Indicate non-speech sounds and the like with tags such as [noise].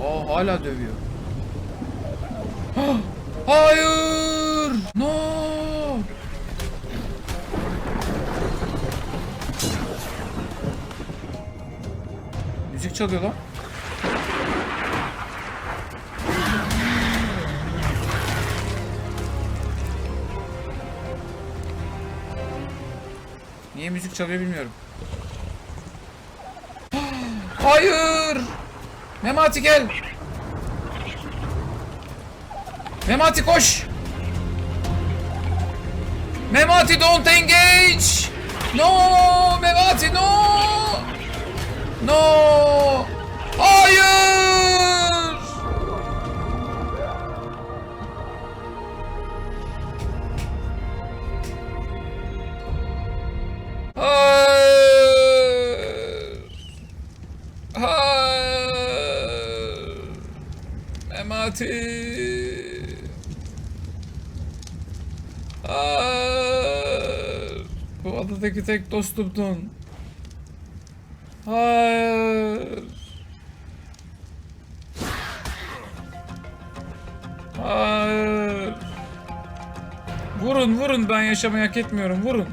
Aa hala dövüyor. Hayır! No! Müzik çalıyor lan. Niye müzik çalıyor bilmiyorum. [gasps] Hayır! Memati gel! Memati koş! Memati don't engage! No! Memati no! No! Memati! Hayır! Bu adadaki tek dostumdun. Hayır! Hayır! Vurun vurun ben yaşamayı hak etmiyorum vurun.